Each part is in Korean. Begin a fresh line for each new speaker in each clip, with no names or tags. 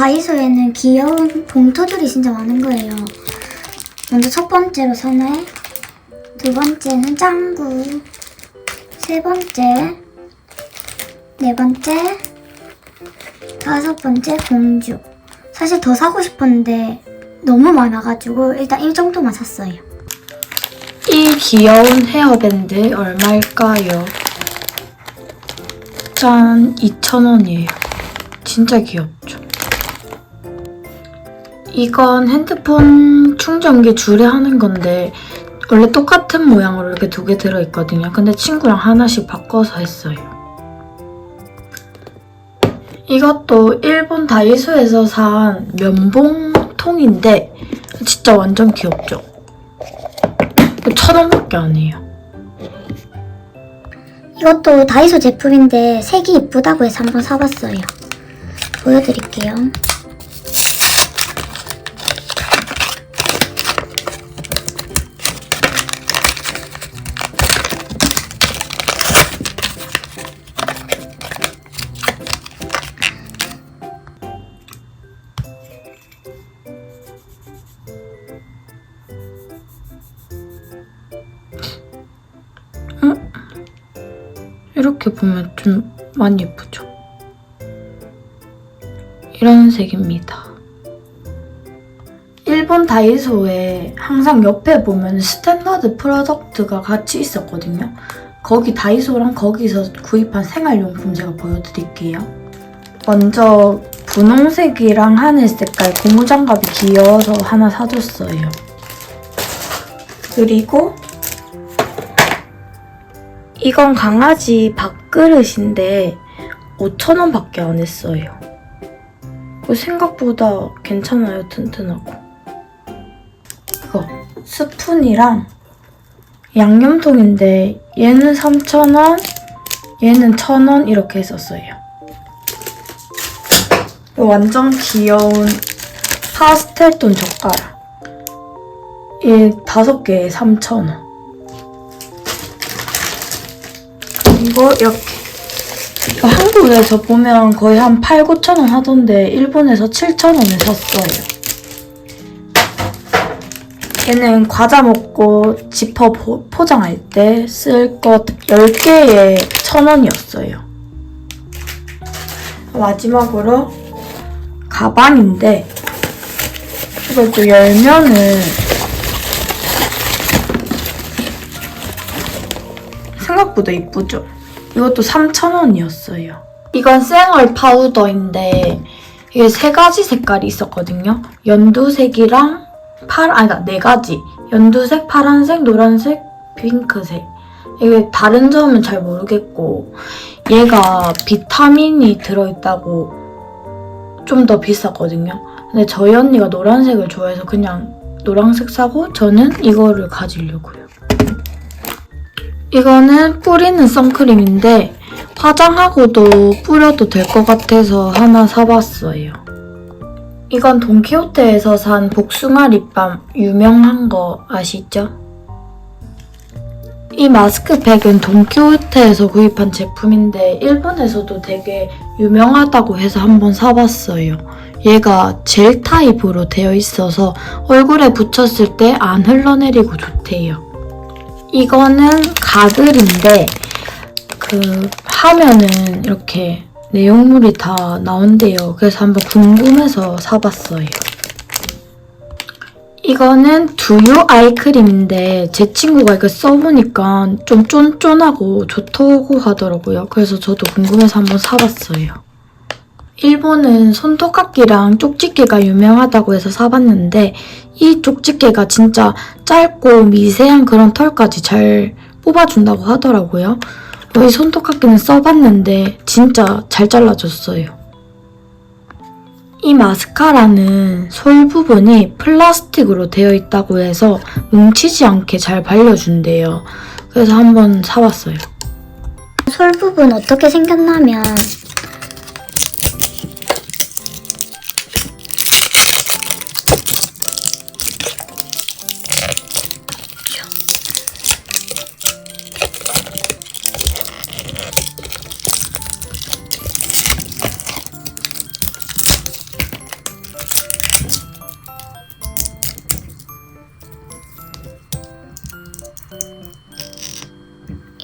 다이소에는 귀여운 봉투들이 진짜 많은 거예요. 먼저 첫 번째로 선혜, 두 번째는 짱구, 세 번째, 네 번째, 다섯 번째 공주. 사실 더 사고 싶었는데 너무 많아가지고 일단 이 정도만 샀어요.
이 귀여운 헤어밴드 얼마일까요? 짠, 2,000원이에요. 진짜 귀엽죠? 이건 핸드폰 충전기 줄에 하는 건데 원래 똑같은 모양으로 이렇게 두 개 들어있거든요. 근데 친구랑 하나씩 바꿔서 했어요. 이것도 일본 다이소에서 산 면봉통인데 진짜 완전 귀엽죠? 천 원밖에 안 해요.
이것도 다이소 제품인데 색이 이쁘다고 해서 한번 사봤어요. 보여드릴게요.
이렇게 보면 좀 많이 예쁘죠? 이런 색입니다. 일본 다이소에 항상 옆에 보면 스탠다드 프로덕트가 같이 있었거든요. 거기 다이소랑 거기서 구입한 생활용품 제가 보여드릴게요. 먼저 분홍색이랑 하늘 색깔 고무장갑이 귀여워서 하나 사줬어요. 그리고 이건 강아지 밥그릇인데 5,000원 밖에 안 했어요. 그 생각보다 괜찮아요, 튼튼하고. 이거 스푼이랑 양념통인데 얘는 3,000원, 얘는 1,000원 이렇게 했었어요. 완전 귀여운 파스텔톤 젓가락. 얘 다섯 개에 3,000원. 그리고 이렇게 이거 한국에서 보면 거의 한 8, 9천 원 하던데 일본에서 7천 원에 샀어요. 얘는 과자 먹고 지퍼 포, 포장할 때 쓸 것 10개에 1,000원이었어요. 마지막으로 가방인데 이걸 또 열면은 생각보다 이쁘죠? 이것도 3,000원이었어요. 이건 생얼 파우더인데 이게 세 가지 색깔이 있었거든요. 연두색이랑 파란, 아니다, 네 가지. 연두색, 파란색, 노란색, 핑크색. 이게 다른 점은 잘 모르겠고 얘가 비타민이 들어있다고 좀 더 비쌌거든요. 근데 저희 언니가 노란색을 좋아해서 그냥 노란색 사고 저는 이거를 가지려고요. 이거는 뿌리는 선크림인데 화장하고도 뿌려도 될 것 같아서 하나 사봤어요. 이건 돈키호테에서 산 복숭아 립밤 유명한 거 아시죠? 이 마스크팩은 돈키호테에서 구입한 제품인데 일본에서도 되게 유명하다고 해서 한번 사봤어요. 얘가 젤 타입으로 되어 있어서 얼굴에 붙였을 때 안 흘러내리고 좋대요. 이거는 가글인데 그 하면은 이렇게 내용물이 다 나온대요. 그래서 한번 궁금해서 사봤어요. 이거는 두유 아이크림인데 제 친구가 이거 써보니까 좀 쫀쫀하고 좋다고 하더라고요. 그래서 저도 궁금해서 한번 사봤어요. 일본은 손톱깎이랑 쪽집게가 유명하다고 해서 사봤는데 이 쪽집게가 진짜 짧고 미세한 그런 털까지 잘 뽑아준다고 하더라고요. 이 손톱깎이는 써봤는데 진짜 잘 잘라줬어요. 이 마스카라는 솔 부분이 플라스틱으로 되어 있다고 해서 뭉치지 않게 잘 발려준대요. 그래서 한번 사봤어요.
솔 부분 어떻게 생겼냐면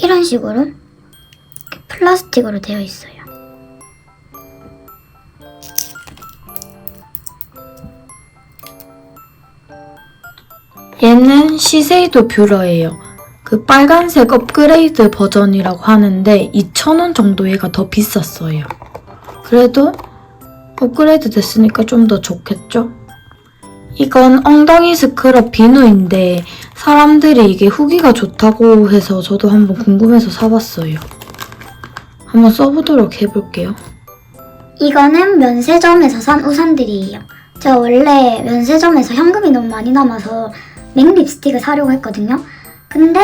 이런 식으로 플라스틱으로 되어 있어요.
얘는 시세이도 뷰러예요. 그 빨간색 업그레이드 버전이라고 하는데 2,000원 정도 얘가 더 비쌌어요. 그래도 업그레이드 됐으니까 좀 더 좋겠죠? 이건 엉덩이 스크럽 비누인데 사람들이 이게 후기가 좋다고 해서 저도 한번 궁금해서 사봤어요. 한번 써보도록 해볼게요.
이거는 면세점에서 산 우산들이에요. 제가 원래 면세점에서 현금이 너무 많이 남아서 맥 립스틱을 사려고 했거든요. 근데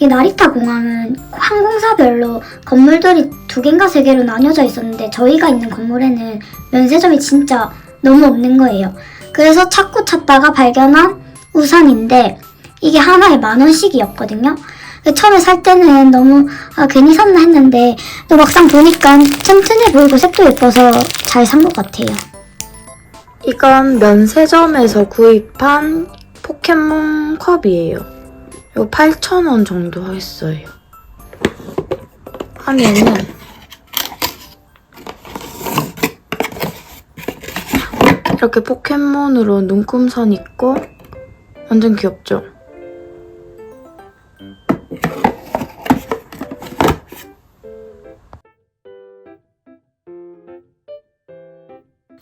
이 나리타 공항은 항공사별로 건물들이 두 개인가 세 개로 나뉘어져 있었는데 저희가 있는 건물에는 면세점이 진짜 너무 없는 거예요. 그래서 찾고 찾다가 발견한 우산인데 이게 하나에 만 원씩이었거든요. 처음에 살 때는 너무 아, 괜히 샀나 했는데 또 막상 보니까 튼튼해 보이고 색도 예뻐서 잘 산 것 같아요.
이건 면세점에서 구입한 포켓몬 컵이에요. 이거 8,000원 정도 했어요. 안에는 이렇게 포켓몬으로 눈금선 있고 완전 귀엽죠?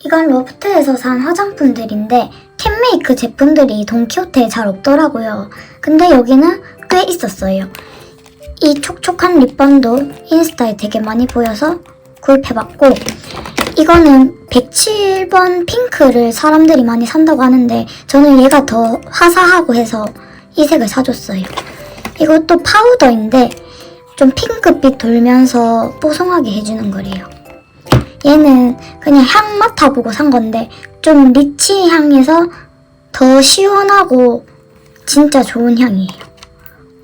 이건 로프트에서 산 화장품들인데 캔메이크 제품들이 돈키호테에 잘 없더라고요. 근데 여기는 꽤 있었어요. 이 촉촉한 립밤도 인스타에 되게 많이 보여서 구입해봤고 이거는 107번 핑크를 사람들이 많이 산다고 하는데 저는 얘가 더 화사하고 해서 이 색을 사줬어요. 이것도 파우더인데 좀 핑크빛 돌면서 뽀송하게 해주는 거래요. 얘는 그냥 향 맡아보고 산 건데 좀 리치 향에서 더 시원하고 진짜 좋은 향이에요.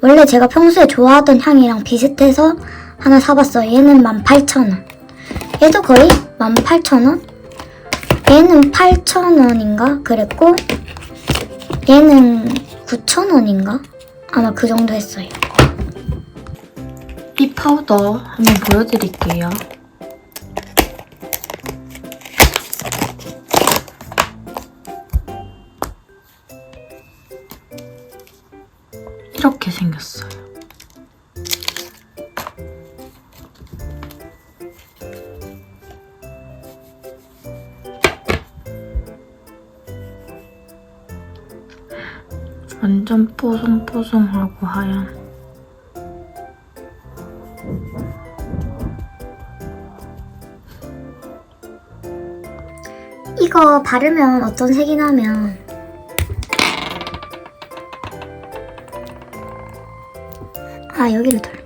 원래 제가 평소에 좋아하던 향이랑 비슷해서 하나 사봤어요. 얘는 18,000원. 얘도 거의 18,000원? 얘는 8,000원인가? 그랬고 얘는 9,000원인가? 아마 그 정도 했어요.
이 파우더 한번 보여드릴게요. 이렇게 생겼어요. 완전 뽀송뽀송하고 하얀.
이거 바르면 어떤 색이 나면 아 여기를 돌려